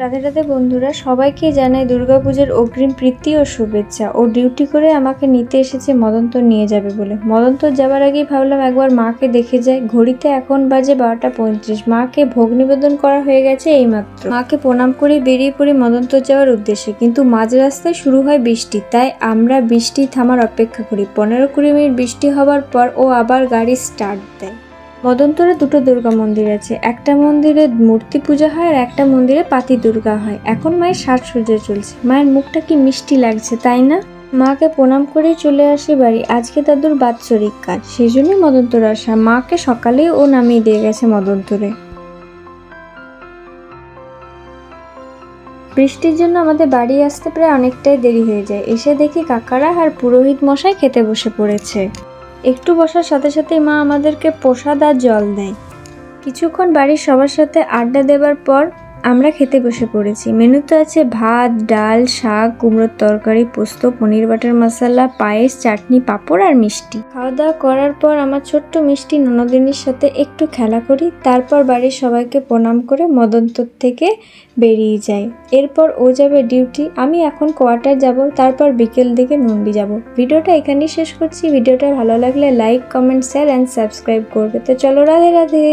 রাধে রাধে বন্ধুরা, সবাইকে জানাই দুর্গাপুজোর অগ্রিম প্রীতি ও শুভেচ্ছা। ও ডিউটি করে আমাকে নিতে এসেছে মদন্তর নিয়ে যাবে বলে। মদন্তর যাবার আগেই ভাবলাম একবার মাকে দেখে যাই। ঘড়িতে এখন বাজে বারোটা পঁয়ত্রিশ। মাকে ভোগ নিবেদন করা হয়ে গেছে এইমাত্র। মাকে প্রণাম করে বেরিয়ে পড়ি মদন্তর যাওয়ার উদ্দেশ্যে। কিন্তু মাঝ রাস্তায় শুরু হয় বৃষ্টি, তাই আমরা বৃষ্টি থামার অপেক্ষা করি। পনেরো কুড়ি মিনিট বৃষ্টি হবার পর ও আবার গাড়ি স্টার্ট দেয়। মদন্তরে দুটো দুর্গা মন্দির আছে। একটা মন্দিরে মূর্তি পূজা হয় আর একটা মন্দিরে পাতি দুর্গা হয়। এখন মায়ের সাজসজ্জা চলছে। মায়ের মুখটা কি মিষ্টি লাগছে, তাই না? মাকে প্রণাম করেই চলে আসি বাড়ি। আজকে দাদুর বাৎসরিক কাজ। সেই জন্যই মদন্তর আসা। মাকে সকালেই ও নামিয়ে দিয়ে গেছে মদন্তরে। বৃষ্টির জন্য আমাদের বাড়ি আসতে প্রায় অনেকটাই দেরি হয়ে যায়। এসে দেখি কাকারা আর পুরোহিত মশাই খেতে বসে পড়েছে। একটু বসার সাথে সাথেই মা আমাদেরকে প্রসাদ আর জল দেয়। কিছুক্ষণ বাড়ির সবার সাথে আড্ডা দেবার পর আমরা খেতে বসে পড়েছি। মেনুতে আছে ভাত, ডাল, শাক, কুমড়োর তরকারি, পোস্ত, পনির বাটার মশলা, পায়েস, চাটনি, পাঁপড় আর মিষ্টি। খাওয়া দাওয়া করার পর আমার ছোট্ট মিষ্টি ননদিনীর সাথে একটু খেলা করি। তারপর বাড়ির সবাইকে প্রণাম করে মদন্তর থেকে বেরিয়ে যাই। এরপর ও যাবে ডিউটি, আমি এখন কোয়ার্টার যাব, তারপর বিকেল দিকে নন্দি যাব। ভিডিওটা এখানেই শেষ করছি। ভিডিওটা ভালো লাগলে like, comment share and subscribe করবে। তো চলো রাধে রাধে।